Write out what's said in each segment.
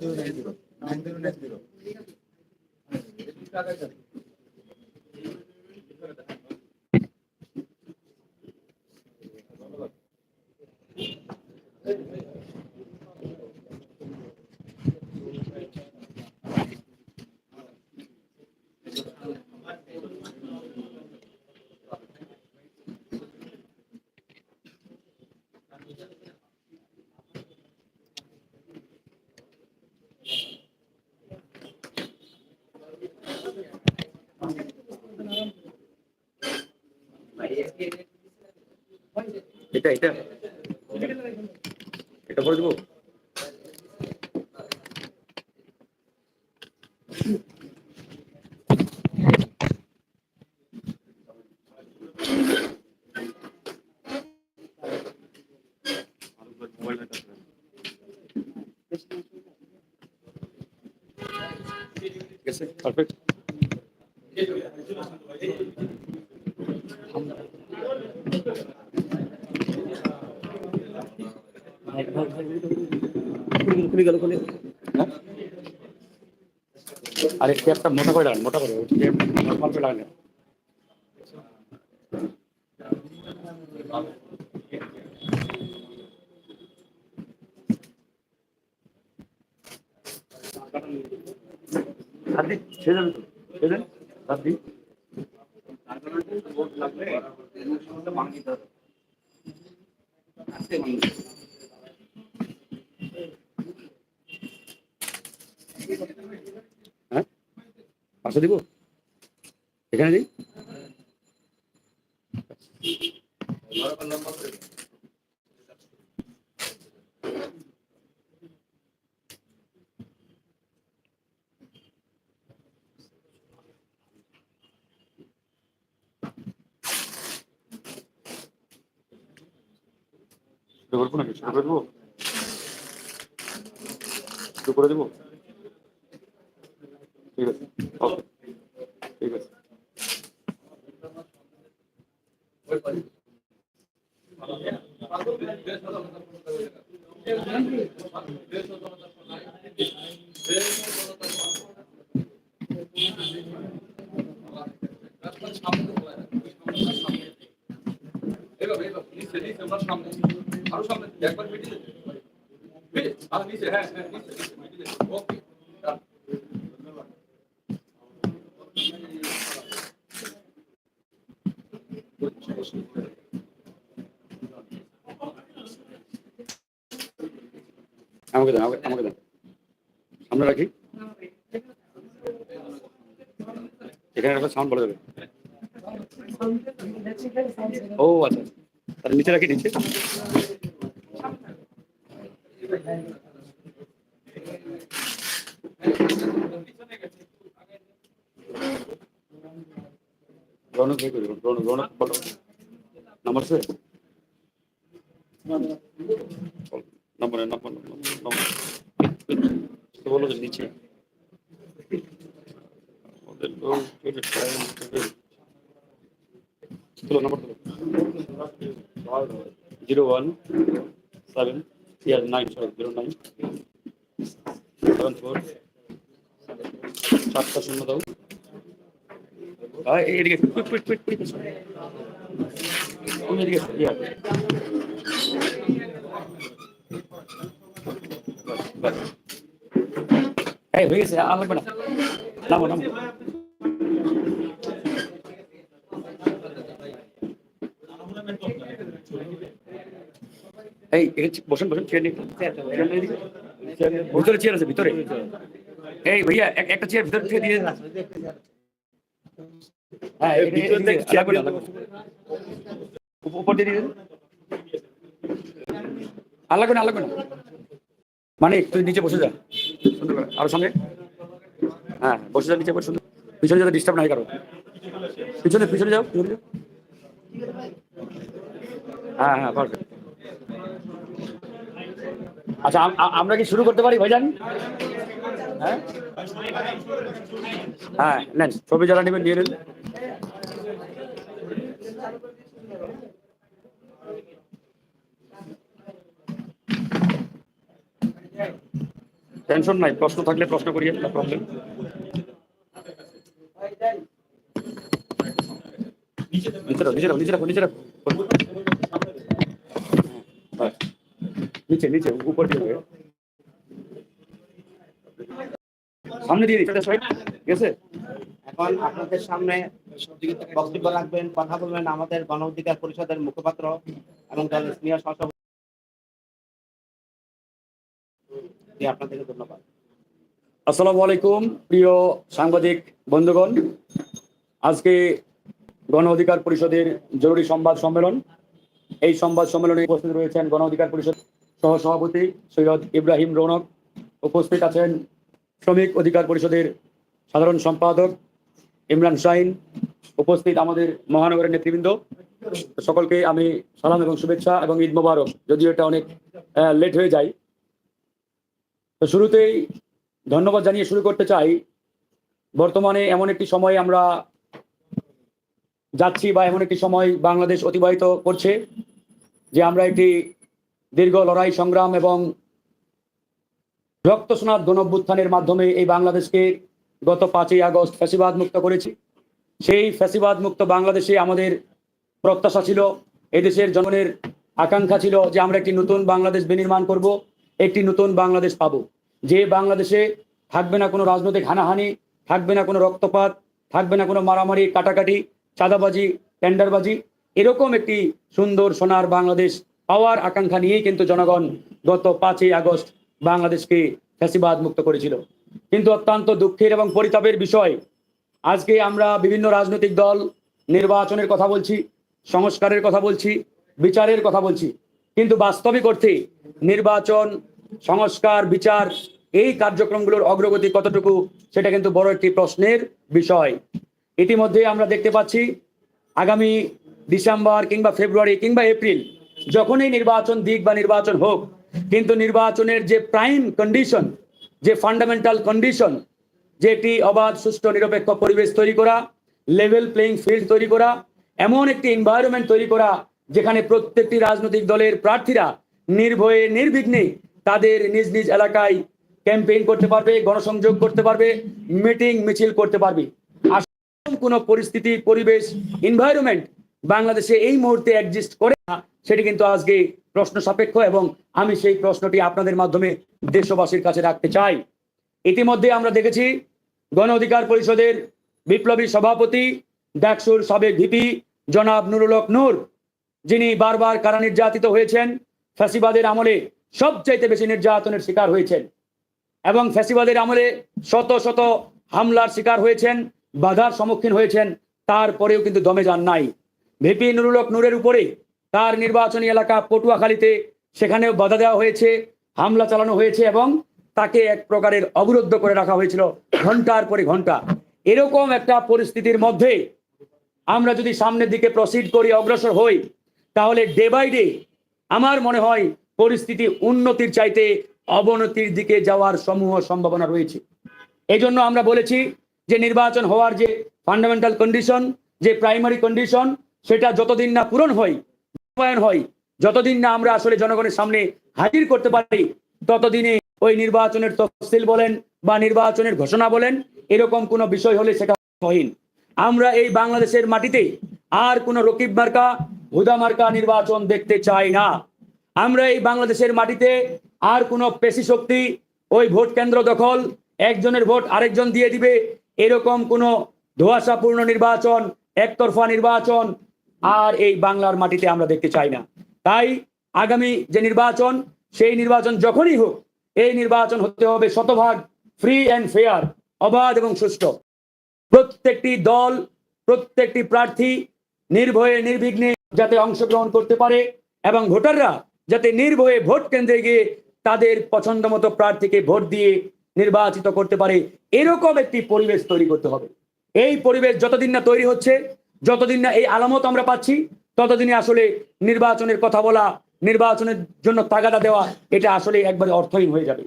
Zero nine zero nine zero nine zero এটা এটা। এটা করে দেবো? ঠিক আছে পারফেক্ট আরে ক্যাপটা মোটা করে লাগান মোটা করে ক্যাপ নর্মাল করে লাগান দিন, ছেড়ে তো, ছেড়ে দেন হাত দিন। পাঁচশো দিব? এখানে দিই? করব নাকি শুরু করে দেবো? শুরু করে দেবো? ঠিক আছে ওকে ঠিক আছে এইভাবে এইভাবে নিচে নিচে আমরা সামনে আরও সামনে একবার মিডিলে মিডিলে আর নিচে হ্যাঁ হ্যাঁ নিচে নিচে মিডিলে ওকে আমাকে দেন আমাকে দেন সামনে রাখি? এখানে একটা সাউন্ড বলা যাবে। ও আচ্ছা। তাহলে নিচে রাখি, নিচে। রৌনক ভাই করি রৌনক রৌনক নাম্বার আছে নম্বর নম্বর নম্বর তো বলো নিচে আমাদের লোক চলে টাইম চলো নম্বর জিরো ওয়ান সেভেন ইয়ার nine sorry zero nine seven four সাতটা শূন্য দাও। এদিকে কুইক কুইক কুইক কুইক তুমি এদিকে ইয়া। এই হয়ে গেছে আর লাগবে না নামো নামো এই বসেন বসেন চেয়ার। ভিতরে চেয়ার আছে ভিতরে এই ভাইয়া এক- একটা চেয়ার ভিতরে থেকে দিয়ে। হ্যাঁ এই ভিতরে থেকে চেয়ার লাগবে না, লাগবে না। উপ- উপর দিয়ে দেন। আর লাগবে না লাগবে না মানে তুই নিচে বসে যা। সুন্দর করে। আরও সঙ্গে? হ্যাঁ বসে যা, নিচে বসে। সুন্দর। পিছনে যাতে ডিস্টার্ব নাই কারও? পিছনে পিছনে যাও পিছনে যাও। হ্যাঁ হ্যাঁ পারফেক্ট আচ্ছা আম- আম- আমরা কি শুরু করতে পারি, ভাইজান? হ্যাঁ? হ্যাঁ নেন, ছবি যারা নেবেন, নিয়ে নেন। টেনশন নাই প্রশ্ন থাকলে প্রশ্ন করিয়ে প্রবলেম হ্যাঁ, নিচে নিচে উপর দিয়ে সামনে দিয়ে দিচ্ছি আছে এখন আপনাদের সামনে বক্তব্য রাখবেন কথা বলবেন আমাদের গণ অধিকার পরিষদের মুখপাত্র এবং দলের সিনিয়র সহসভাপতি আপনাদেরকে ধন্যবাদ। আসসালামু আলাইকুম, প্রিয় সাংবাদিক বন্ধুগণ। আজকে গণ অধিকার পরিষদের জরুরি সংবাদ সম্মেলন। এই সংবাদ সম্মেলনে উপস্থিত রয়েছেন গণ অধিকার পরিষদ সহ সভাপতি সৈয়দ ইব্রাহিম রৌনক। উপস্থিত আছেন শ্রমিক অধিকার পরিষদের সাধারণ সম্পাদক ইমরান শাহিন উপস্থিত আমাদের মহানগরের নেতৃবৃন্দ। সকলকে আমি সালাম এবং শুভেচ্ছা এবং ঈদ মোবারক। যদিও এটা অনেক লেট হয়ে যায় তো শুরুতেই ধন্যবাদ জানিয়ে শুরু করতে চাই। বর্তমানে এমন একটি সময় আমরা যাচ্ছি বা এমন একটি সময় বাংলাদেশ অতিবাহিত করছে, যে আমরা একটি দীর্ঘ লড়াই সংগ্রাম এবং রক্তস্নাত গণভ্যুত্থানের মাধ্যমে এই বাংলাদেশকে গত পাঁচই আগস্ট ফ্যাসিবাদ মুক্ত করেছি। সেই ফ্যাসিবাদ মুক্ত বাংলাদেশে আমাদের প্রত্যাশা ছিল, এদেশের জনগণের আকাঙ্ক্ষা ছিল যে আমরা একটি নতুন বাংলাদেশ বিনির্মাণ করব। একটি নতুন বাংলাদেশ পাব। যে বাংলাদেশে থাকবে না কোনো রাজনৈতিক হানাহানি, থাকবে না কোনো রক্তপাত, থাকবে না কোনো মারামারি, কাটাকাটি, চাঁদাবাজি, টেন্ডারবাজি, এরকম একটি সুন্দর সোনার বাংলাদেশ পাওয়ার আকাঙ্ক্ষা নিয়েই কিন্তু জনগণ গত পাঁচই আগস্ট বাংলাদেশকে ফ্যাসিবাদ মুক্ত করেছিল। কিন্তু অত্যন্ত দুঃখের এবং পরিতাপের বিষয়, আজকে আমরা বিভিন্ন রাজনৈতিক দল, নির্বাচনের কথা বলছি, সংস্কারের কথা বলছি, বিচারের কথা বলছি। কিন্তু বাস্তবিক অর্থে নির্বাচন, সংস্কার, বিচার, এই কার্যক্রমগুলোর অগ্রগতি কতটুকু, সেটা কিন্তু বড় একটি প্রশ্নের বিষয়। ইতিমধ্যে আমরা দেখতে পাচ্ছি, আগামী ডিসেম্বর কিংবা ফেব্রুয়ারি কিংবা এপ্রিল, যখনই নির্বাচন দিক বা নির্বাচন হোক, কিন্তু নির্বাচনের যে প্রাইম কন্ডিশন যে ফান্ডামেন্টাল কন্ডিশন যে একটি অবাধ, সুষ্ঠু, নিরপেক্ষ পরিবেশ তৈরি করা লেভেল প্লেইং ফিল্ড তৈরি করা, এমন একটি এনভায়রনমেন্ট তৈরি করা, যেখানে প্রত্যেকটি রাজনৈতিক দলের প্রার্থীরা নির্ভয়ে, নির্বিঘ্নে তাদের নিজ নিজ এলাকায় ক্যাম্পেইন করতে পারবে, গণসংযোগ করতে পারবে, মিটিং, মিছিল করতে পারবে। আসলে কোনো পরিস্থিতি, পরিবেশ এনভায়রনমেন্ট বাংলাদেশে এই মুহূর্তে এক্সিস্ট করে না, সেটি কিন্তু আজকে প্রশ্ন সাপেক্ষ এবং আমি সেই প্রশ্নটি আপনাদের মাধ্যমে দেশবাসীর কাছে রাখতে চাই। ইতিমধ্যে আমরা দেখেছি গণ অধিকার পরিষদের বিপ্লবী সভাপতি, ডাকসুর সাবেক ভিপি জনাব নুরুল হক নূর, যিনি বারবার কারা নির্যাতিত হয়েছেন ফ্যাসিবাদের আমলে সবচাইতে বেশি নির্যাতনের শিকার হয়েছেন। এবং ফ্যাসিবাদের আমলে শত শত হামলার শিকার হয়েছেন, বাধার সম্মুখীন হয়েছেন, তারপরেও কিন্তু দমে যান নাই। ভিপি নুরুলক নূরের উপরে তার নির্বাচনী এলাকা পটুয়াখালীতে সেখানেও বাধা দেওয়া হয়েছে, হামলা চালানো হয়েছে এবং তাকে এক প্রকারের অবরুদ্ধ করে রাখা হয়েছিল ঘণ্টার পরে ঘণ্টা এরকম একটা পরিস্থিতির মধ্যে আমরা যদি সামনের দিকে প্রসিড করি, অগ্রসর হই, তাহলে ডে বাই ডে আমার মনে হয় পরিস্থিতি উন্নতির চাইতে অবনতির দিকে যাওয়ার সমূহ সম্ভাবনা রয়েছে। এই জন্য আমরা বলেছি যে নির্বাচন হওয়ার যে ফান্ডামেন্টাল কন্ডিশন যে প্রাইমারি কন্ডিশন সেটা যতদিন না পূরণ হয় হয়, যতদিন না আমরা আসলে জনগণের সামনে হাজির করতে পারি, ততদিনে ওই নির্বাচনের তফসিল বলেন বা নির্বাচনের ঘোষণা বলেন, এরকম কোনো বিষয় হলে সেটা হীন আমরা এই বাংলাদেশের মাটিতে আর কোনো রকিব মার্কা হুদা মার্কা নির্বাচন দেখতে চাই না। আমরা এই বাংলাদেশের মাটিতে আর কোনো পেশি শক্তি ওই ভোট কেন্দ্র দখল, একজনের ভোট আরেকজন দিয়ে দিবে, এরকম কোনো ধোয়াশাপূর্ণ নির্বাচন, একতরফা নির্বাচন আর এই বাংলার মাটিতে আমরা দেখতে চাই না। তাই আগামী যে নির্বাচন, সেই নির্বাচন যখনই হোক, এই নির্বাচন হতে হবে শতভাগ ফ্রি অ্যান্ড ফেয়ার অবাধ এবং সুষ্ঠু। প্রত্যেকটি দল, প্রত্যেকটি প্রার্থী নির্ভয়ে, নির্বিঘ্নে যাতে অংশগ্রহণ করতে পারে এবং ভোটাররা যাতে নির্ভয়ে ভোট কেন্দ্রে গিয়ে তাদের পছন্দ মতো প্রার্থীকে ভোট দিয়ে নির্বাচিত করতে পারে, এরকম একটি পরিবেশ তৈরি করতে হবে। এই পরিবেশ যতদিন না তৈরি হচ্ছে, যতদিন না এই আলামত আমরা পাচ্ছি ততদিনে আসলে নির্বাচনের কথা বলা, নির্বাচনের জন্য তাগাদা দেওয়া, এটা আসলে একবারে অর্থহীন হয়ে যাবে।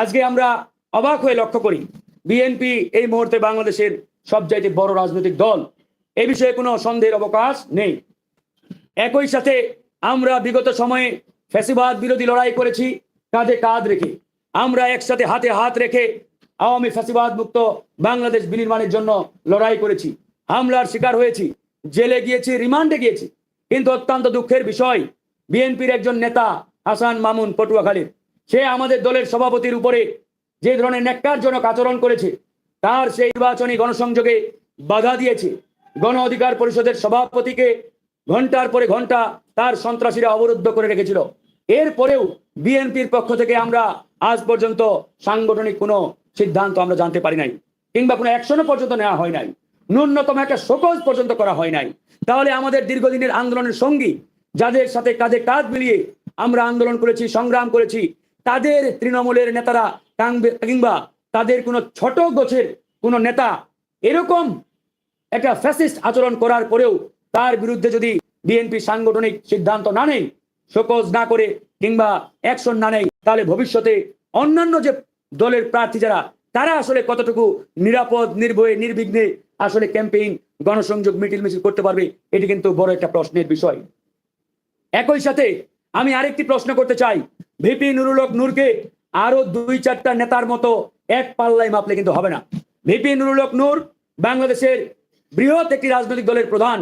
আজকে আমরা অবাক হয়ে লক্ষ্য করি, বিএনপি এই মুহূর্তে বাংলাদেশের সবচাইতে বড় রাজনৈতিক দল। এ বিষয়ে কোনো সন্দেহের অবকাশ নেই। একই সাথে আমরা বিগত সময়ে ফ্যাসিবাদ বিরোধী লড়াই করেছি, কাঁধে কাঁধ রেখে। আমরা একসাথে হাতে হাত রেখে আওয়ামী ফ্যাসিবাদ মুক্ত বাংলাদেশ বিনির্মাণের জন্য লড়াই করেছি। হামলার শিকার হয়েছি, জেলে গিয়েছি, রিমান্ডে গিয়েছি। কিন্তু অত্যন্ত দুঃখের বিষয়, বিএনপির একজন নেতা হাসান মামুন পটুয়াখালীর, সে আমাদের দলের সভাপতির উপরে যে ধরনের ন্যাক্কারজনক আচরণ করেছে, তার সেই নির্বাচনী গণসংযোগে বাধা দিয়েছে। গণ অধিকার পরিষদের সভাপতিকে ঘণ্টার পরে ঘণ্টা তার সন্ত্রাসীরা অবরুদ্ধ করে রেখেছিল। এরপরেও বিএনপির পক্ষ থেকে আমরা আজ পর্যন্ত সাংগঠনিক কোনো সিদ্ধান্ত আমরা জানতে পারি নাই, কিংবা কোনো অ্যাকশনও পর্যন্ত নেওয়া হয় নাই। ন্যূনতম একটা শোকজ পর্যন্ত করা হয় নাই। তাহলে আমাদের দীর্ঘদিনের আন্দোলনের সঙ্গী, যাদের সাথে কাঁধে কাঁধ মিলিয়ে আমরা আন্দোলন করেছি, সংগ্রাম করেছি, তাদের তৃণমূলের নেতারা কাংবে- কিংবা তাদের কোনো ছোট গোছের কোনো নেতা এরকম একটা ফ্যাসিস্ট আচরণ করার পরেও তার বিরুদ্ধে যদি বিএনপি সাংগঠনিক সিদ্ধান্ত না নেয়, শোকজ না করে কিংবা অ্যাকশন না নেয়, তাহলে ভবিষ্যতে অন্যান্য যে দলের প্রার্থী যারা, তারা আসলে কতটুকু নিরাপদ, নির্ভয়ে, নির্বিঘ্নে আসলে ক্যাম্পেইন গণসংযোগ মিটিল মিছিল করতে পারবে, এটি কিন্তু বড় একটা প্রশ্নের বিষয়। একই সাথে আমি আরেকটি প্রশ্ন করতে চাই। ভিপি নুরুল হক নূরকে আরও দুই চারটা নেতার মতো এক পাল্লায় মাপলে কিন্তু হবে না। ভিপি নুরুলক নূর বাংলাদেশের বৃহৎ একটি রাজনৈতিক দলের প্রধান।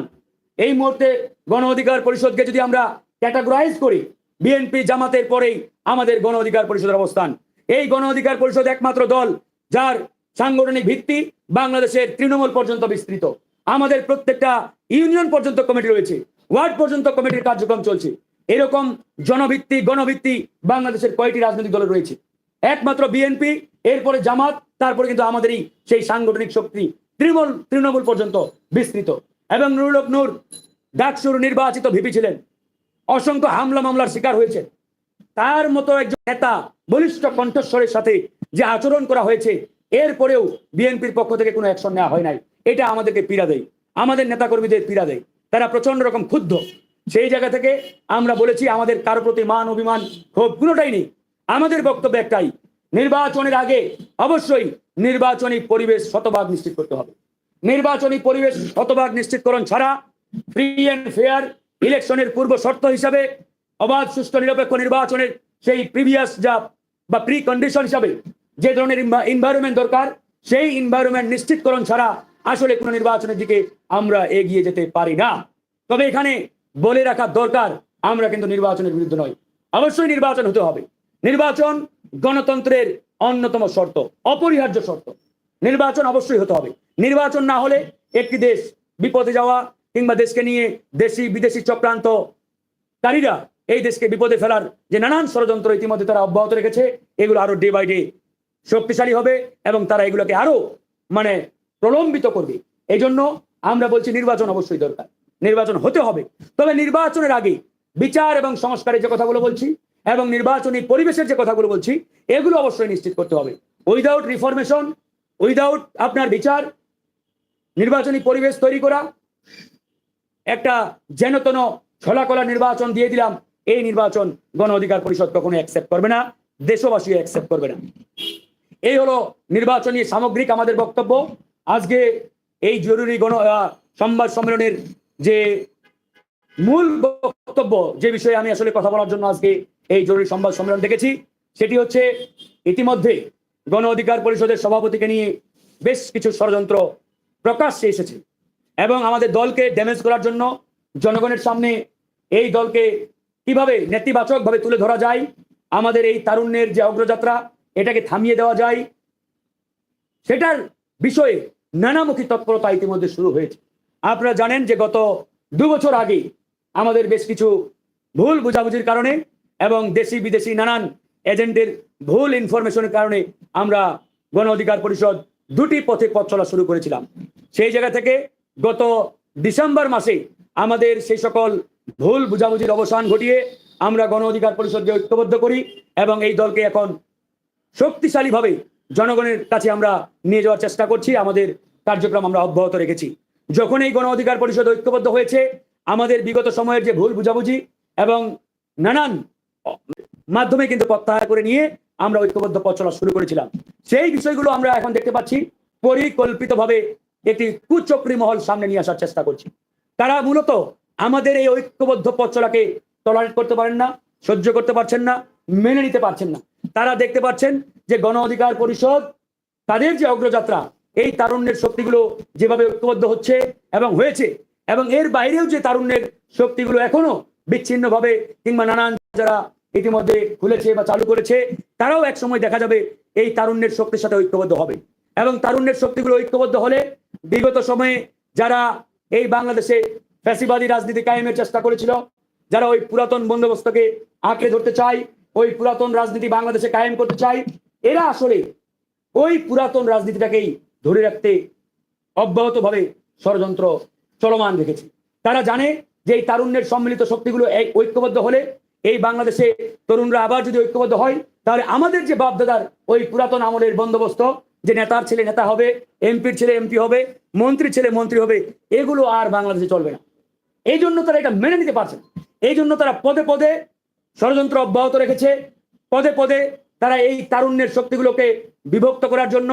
এই মুহূর্তে গণ অধিকার পরিষদকে যদি আমরা ক্যাটাগরাইজ করি বিএনপি জামাতের পরেই আমাদের গণ অধিকার পরিষদের অবস্থান। এই গণ অধিকার পরিষদ একমাত্র দল যার সাংগঠনিক ভিত্তি বাংলাদেশের তৃণমূল পর্যন্ত বিস্তৃত। আমাদের প্রত্যেকটা ইউনিয়ন পর্যন্ত কমিটি রয়েছে, ওয়ার্ড পর্যন্ত কমিটির কার্যক্রম চলছে। এরকম জনভিত্তি, গণভিত্তি বাংলাদেশের কয়টি রাজনৈতিক দল রয়েছে? একমাত্র বিএনপি এরপরে জামাত, তারপরে কিন্তু আমাদেরই সেই সাংগঠনিক শক্তি তৃণমূল তৃণমূল পর্যন্ত বিস্তৃত। এবং নুরুল হক নূর ডাকসুর নির্বাচিত ভিপি ছিলেন। অসংখ্য হামলা মামলার শিকার হয়েছে। তার মতো একজন নেতা বলিষ্ঠ কণ্ঠস্বরের সাথে যে আচরণ করা হয়েছে এরপরেও বিএনপির পক্ষ থেকে কোনো অ্যাকশন নেওয়া হয় নাই। এটা আমাদেরকে পীড়া দেয়। আমাদের নেতাকর্মীদের পীড়া দেয়। তারা প্রচণ্ড রকম ক্ষুব্ধ। সেই জায়গা থেকে আমরা বলেছি, আমাদের কারও প্রতি মান অভিমান ক্ষোভ কোনোটাই নেই। আমাদের বক্তব্য একটাই, নির্বাচনের আগে অবশ্যই নির্বাচনী পরিবেশ শতভাগ নিশ্চিত করতে হবে। নির্বাচনী পরিবেশ শতভাগ নিশ্চিতকরণ ছাড়া ফ্রি অ্যান্ড ফেয়ার ইলেকশনের পূর্ব শর্ত হিসাবে অবাধ, সুষ্ঠু, নিরপেক্ষ নির্বাচনের সেই প্রিভিয়াস যা বা প্রি কন্ডিশন হিসাবে যে ধরনের এনভায়রনমেন্ট দরকার, সেই ইনভায়রনমেন্ট নিশ্চিতকরণ ছাড়া আসলে কোনো নির্বাচনের দিকে আমরা এগিয়ে যেতে পারি না। তবে এখানে বলে রাখা দরকার, আমরা কিন্তু নির্বাচনের বিরুদ্ধে নয় অবশ্যই নির্বাচন হতে হবে। নির্বাচন গণতন্ত্রের অন্যতম শর্ত, অপরিহার্য শর্ত। নির্বাচন অবশ্যই হতে হবে। নির্বাচন না হলে একটি দেশ বিপদে যাওয়া কিংবা দেশকে নিয়ে দেশি বিদেশি চক্রান্তকারীরা এই দেশকে বিপদে ফেলার যে নানান ষড়যন্ত্র ইতিমধ্যে তারা অব্যাহত রেখেছে, এগুলো আরও ডে বাই ডে শক্তিশালী হবে এবং তারা এগুলোকে আরও মানে প্রলম্বিত করবে। এই জন্য আমরা বলছি নির্বাচন অবশ্যই দরকার। নির্বাচন হতে হবে। তবে নির্বাচনের আগে বিচার এবং সংস্কারের যে কথাগুলো বলছি এবং নির্বাচনী পরিবেশের যে কথাগুলো বলছি, এগুলো অবশ্যই নিশ্চিত করতে হবে। উইদাউট রিফরমেশন উইদাউট আপনার বিচার নির্বাচনী পরিবেশ তৈরি করা, একটা যেনতন ছলাকলা নির্বাচন দিয়ে দিলাম, এই নির্বাচন গণ অধিকার পরিষদ কখনো অ্যাকসেপ্ট করবে না দেশবাসী অ্যাকসেপ্ট করবে না। এই হলো নির্বাচনী সামগ্রিক আমাদের বক্তব্য। আজকে এই জরুরি গণ সংবাদ সম্মেলনের যে মূল বক্তব্য, যে বিষয়ে আমি আসলে কথা বলার জন্য আজকে এই জরুরি সংবাদ সম্মেলন দেখেছি, সেটি হচ্ছে ইতিমধ্যে গণ অধিকার পরিষদের সভাপতিকে নিয়ে বেশ কিছু ষড়যন্ত্র প্রকাশ্যে এসেছে এবং আমাদের দলকে ড্যামেজ করার জন্য জনগণের সামনে এই দলকে কীভাবে নেতিবাচকভাবে তুলে ধরা যায়, আমাদের এই তারুণ্যের যে অগ্রযাত্রা, এটাকে থামিয়ে দেওয়া যায়, সেটার বিষয়ে নানামুখী তৎপরতা ইতিমধ্যে শুরু হয়েছে। আপনারা জানেন যে গত দু বছর আগে আমাদের বেশ কিছু ভুল বোঝাবুঝির কারণে এবং দেশি বিদেশি নানান এজেন্টের ভুল ইনফরমেশনের কারণে আমরা গণ অধিকার পরিষদ দুটি পথে পথ চলা শুরু করেছিলাম। সেই জায়গা থেকে গত ডিসেম্বর মাসে আমাদের সেই সকল ভুল বুঝাবুঝির অবসান ঘটিয়ে আমরা গণ অধিকার পরিষদকে ঐক্যবদ্ধ করি এবং এই দলকে এখন শক্তিশালীভাবে জনগণের কাছে আমরা নিয়ে যাওয়ার চেষ্টা করছি। আমাদের কার্যক্রম আমরা অব্যাহত রেখেছি। যখন এই গণ অধিকার পরিষদ ঐক্যবদ্ধ হয়েছে, আমাদের বিগত সময়ের যে ভুল বুঝাবুঝি এবং নানান মাধ্যমে কিন্তু প্রত্যাহার করে নিয়ে আমরা ঐক্যবদ্ধ পথ চলা শুরু করেছিলাম। সেই বিষয়গুলো আমরা এখন দেখতে পাচ্ছি। পরিকল্পিতভাবে একটি কুচক্রী মহল সামনে নিয়ে আসার চেষ্টা করছি। তারা মূলত আমাদের এই ঐক্যবদ্ধ পথ চলাকে টলারেট করতে পারেন না, সহ্য করতে পারছেন না, মেনে নিতে পারছেন না। তারা দেখতে পাচ্ছেন যে গণ অধিকার পরিষদ, তাদের যে অগ্রযাত্রা, এই তারুণ্যের শক্তিগুলো যেভাবে ঐক্যবদ্ধ হচ্ছে এবং হয়েছে, এবং এর বাইরেও যে তারুণ্যের শক্তিগুলো এখনও বিচ্ছিন্নভাবে কিংবা নানান যারা ইতিমধ্যে খুলেছে বা চালু করেছে, তারাও এক সময় দেখা যাবে এই তারুণ্যের শক্তির সাথে ঐক্যবদ্ধ হবে। এবং তারুণ্যের শক্তিগুলো ঐক্যবদ্ধ হলে বিগত সময়ে যারা এই বাংলাদেশে ফ্যাসিবাদী রাজনীতি কায়েমের চেষ্টা করেছিল, যারা ওই পুরাতন বন্দোবস্তকে আঁকড়ে ধরতে চায়, ওই পুরাতন রাজনীতি বাংলাদেশে কায়েম করতে চায়, এরা আসলে ওই পুরাতন রাজনীতিটাকেই ধরে রাখতে অব্যাহতভাবে ষড়যন্ত্র চলমান রেখেছে। তারা জানে যে এই তারুণ্যের সম্মিলিত শক্তিগুলো ঐক্যবদ্ধ হলে এই বাংলাদেশে তরুণরা আবার যদি ঐক্যবদ্ধ হয়, তাহলে আমাদের যে বাপদাদার ওই পুরাতন আমলের বন্দোবস্ত, যে নেতার ছেলে নেতা হবে, এমপির ছেলে এমপি হবে, মন্ত্রীর ছেলে মন্ত্রী হবে, এগুলো আর বাংলাদেশে চলবে না। এই জন্য তারা এটা মেনে নিতে পারছে এই জন্য তারা পদে পদে ষড়যন্ত্র অব্যাহত রেখেছে। পদে পদে তারা এই তারুণ্যের শক্তিগুলোকে বিভক্ত করার জন্য